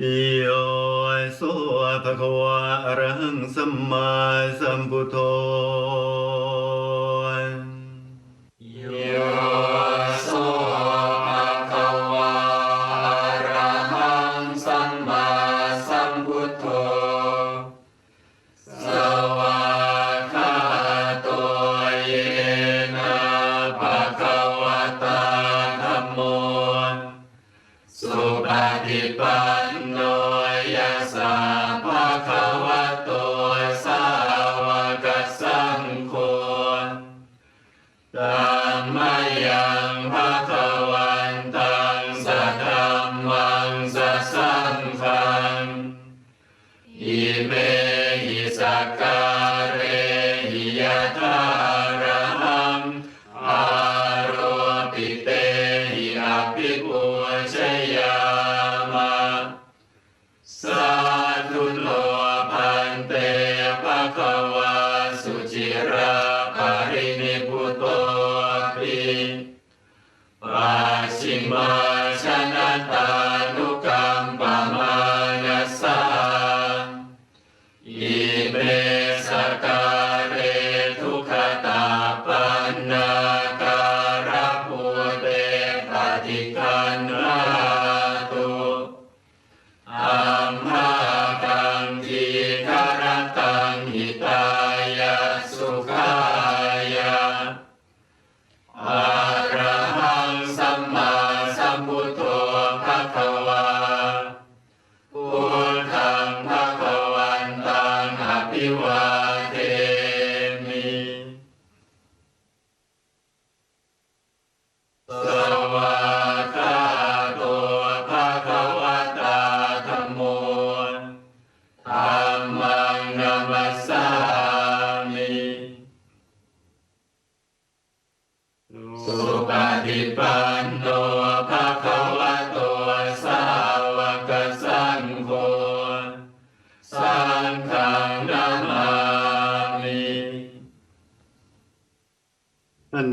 โยโสภควาระหังสัมมาสัมพุทโธ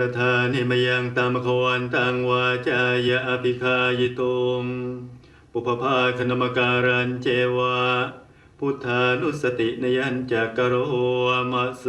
ตทานิมยังตามขวันตังวาจายะอภิคายตุงปุพพาคณมการันเจวะพุทธานุสตินยันจักโรมาเซ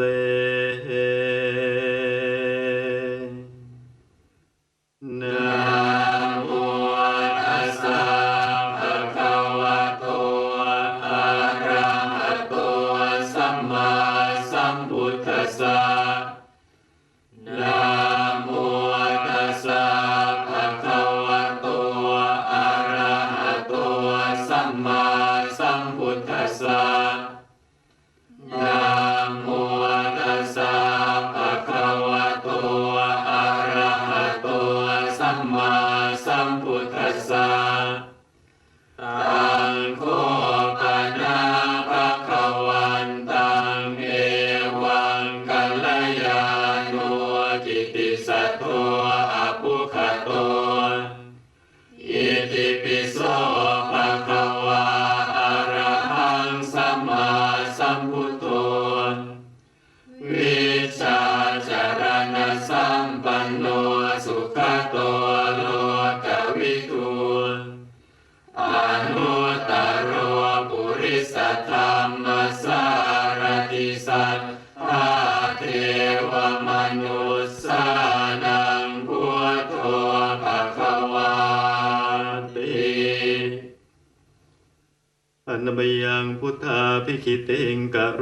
นมยังพุทธาพิคิติงกะโร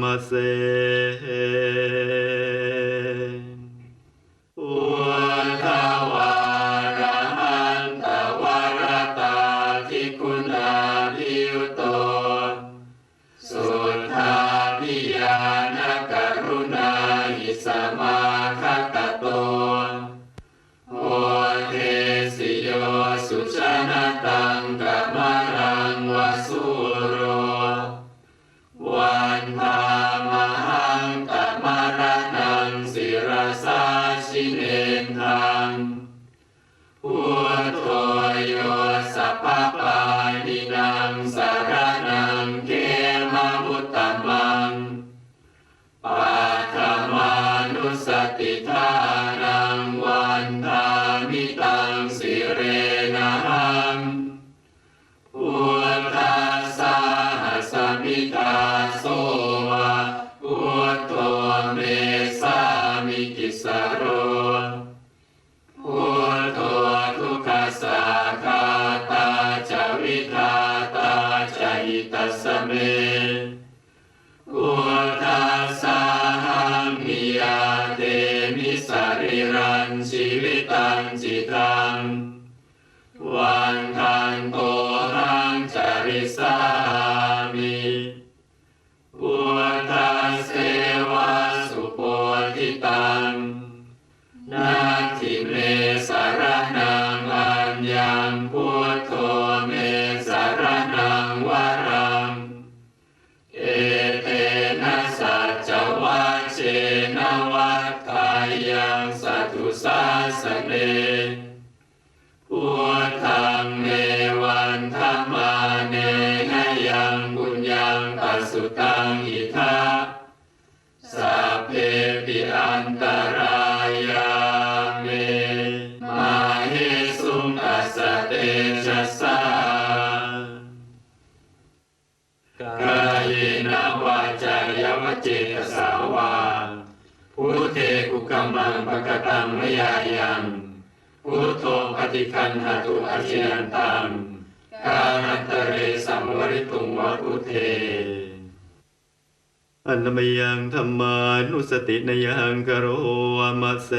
มาเซอุทวารันตวรตาทิคุณาภิยุโตสุทธาพิยานกรุณาอิสมาคตโตโอเทสิโยสุ มมังปะกตังมยายังพุทโธปฏิคันหาตุอาชิยันตังกาลันตเรสัมวริตุงวัตุเทอันมยังธรรมานุสตินยังกโรวมาเส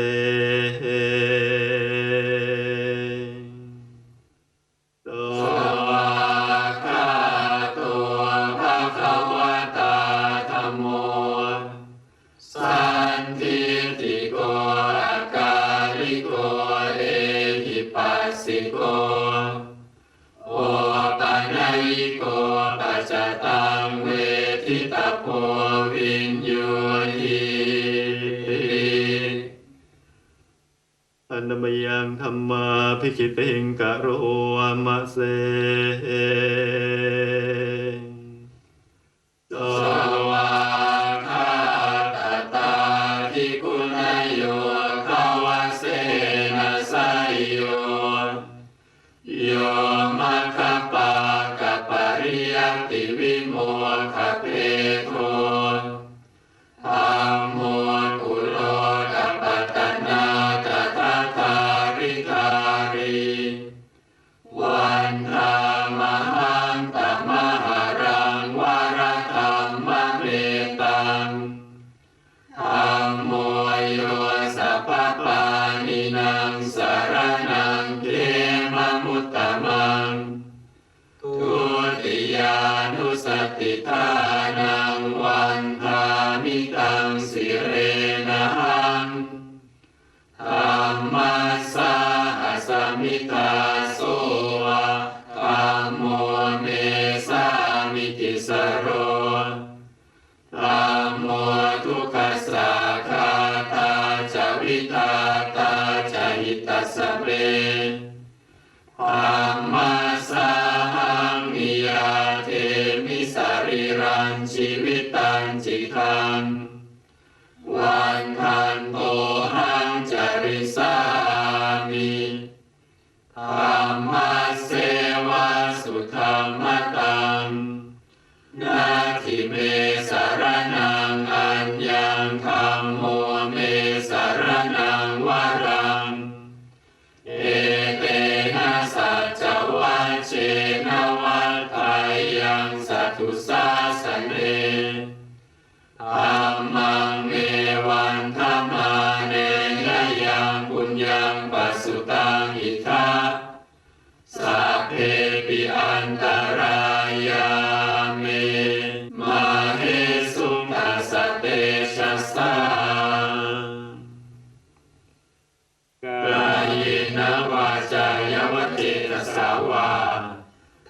in uh,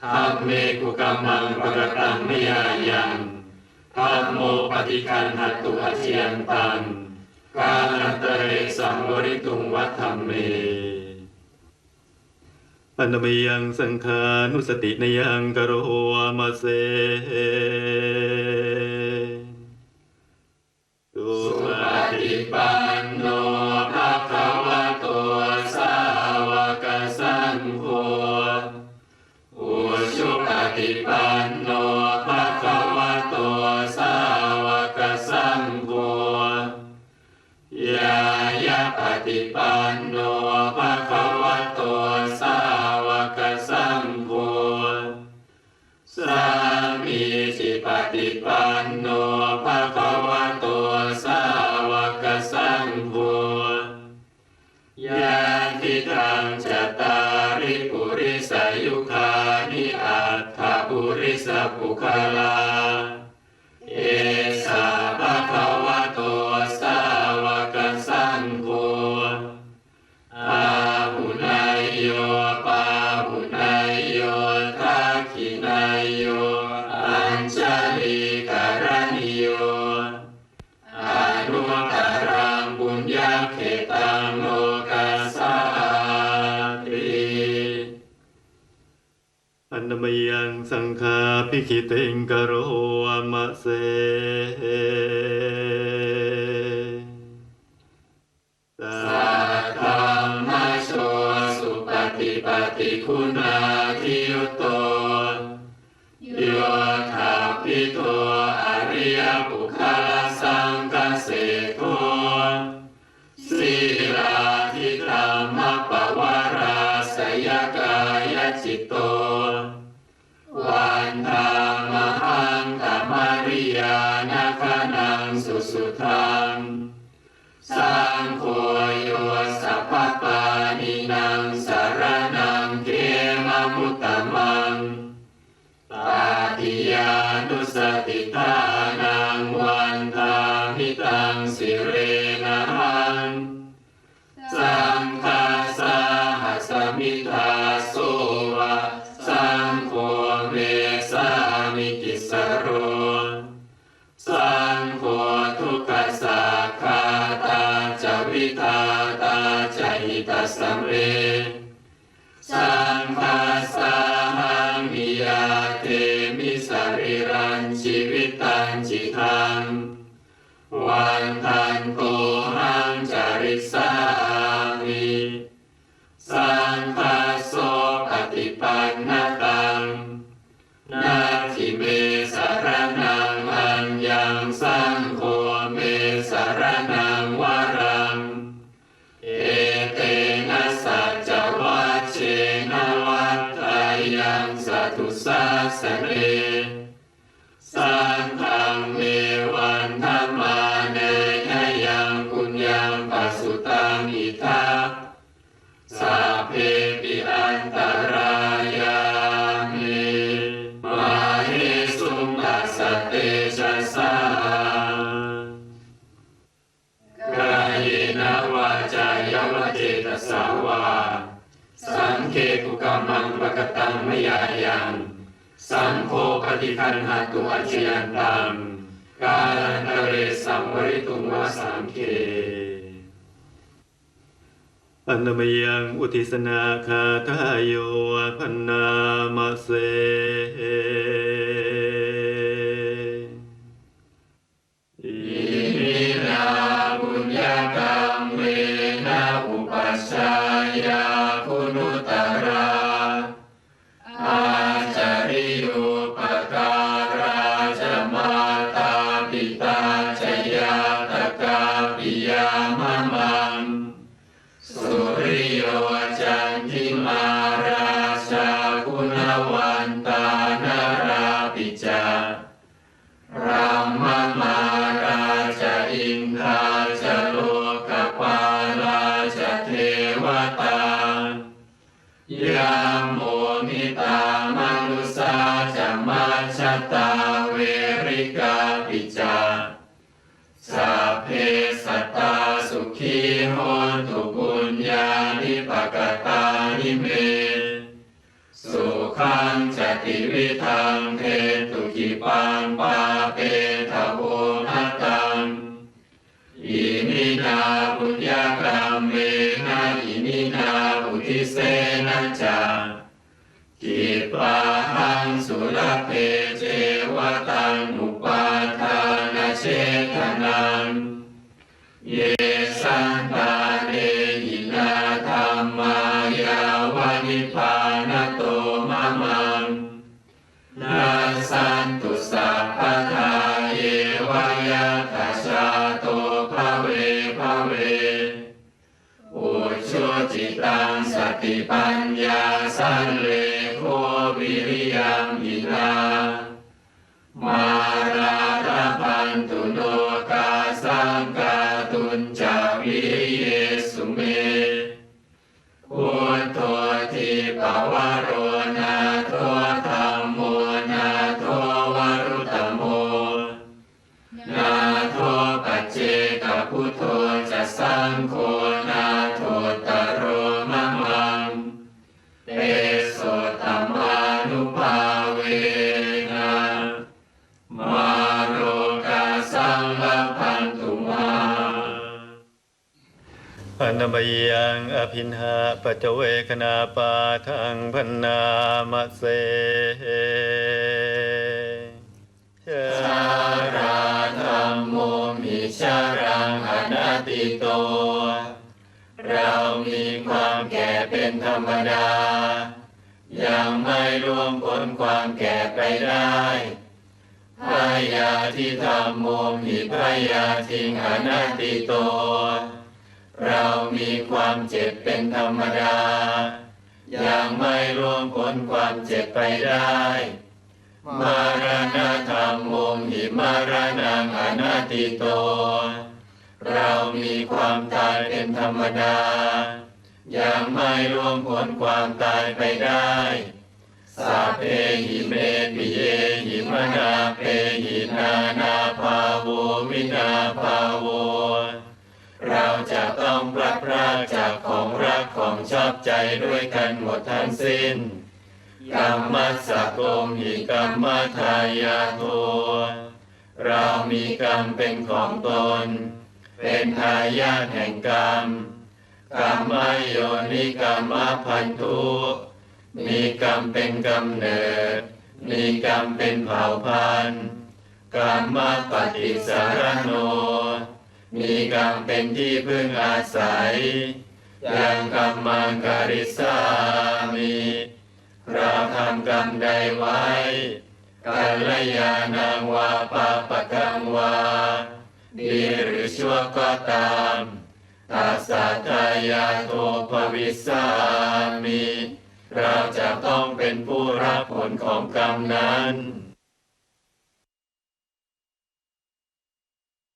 ธรรเมกุกามังปรตังนิยายังธรรมโมปฏิกันหัตุอาเชียนตังกาอัเตเรสังวริตุงวัฒมเมปันมยังสังขานุสตินยังกโรวามาเซ ติงกโรอมะเสสัตตมโชสุปฏิปฏิคุณา is กตังมยายังสังโฆปฏิคันหาตุอาชยันตังกาลันเรสัมวริตุงวาสังเคอันมยังอุทิสนาคาทายโยพันนามเส Shema. วิทังเทตุกิปังปา วายาตัสราโตภาเวภาเว อุชโชจิตังสติปัญญาสันเล สังโฆนาโทตโรมะมัง เตโสตัมมานุภาเวนะมารุกาสังลพันตุมาอนามัยังอภินหาปัจเวคนาปาทังพันนามะเสชาราธรรมโม ชารังอนัตติโต เรามีความแก่เป็นธรรมดา ยังไม่ร่วงพ้นความแก่ไปได้พายาธิธรรมโมมิพายาทิงอนัตติโต เรามีความเจ็บเป็นธรรมดา ยังไม่ร่วงพ้นความเจ็บไปได้ มารณะธรรมโมหิมารณังอนัตติโต เรามีความตายเป็นธรรมดา ยังไม่ร่วงพ้นความตายไปได้สัพเพหิเมปิเยหิมนาเปหินานาภาโววินาภาโว เราจะต้องพลัดพรากจากของรักของชอบใจด้วยกันหมดทั้งสิ้น กรรมสสะโกมิกรรมทายาโท เรามีกรรมเป็นของตน เป็นทายาทแห่งกรรมกรรมโยนิกรรมพันธุ มีกรรมเป็นกำเนิด มีกรรมเป็นเผ่าพันธุ์กรรมปฏิสารโน มีกรรมเป็นที่พึ่งอาศัย ยังกรรมังการิสามิ เราทำกรรมใดไว้กัลยาณังวาปาปะกังวา ดีหรือชั่วก็ตามตาสาทายาโทภวิสามี เราจะต้องเป็นผู้รับผลของกรรมนั้น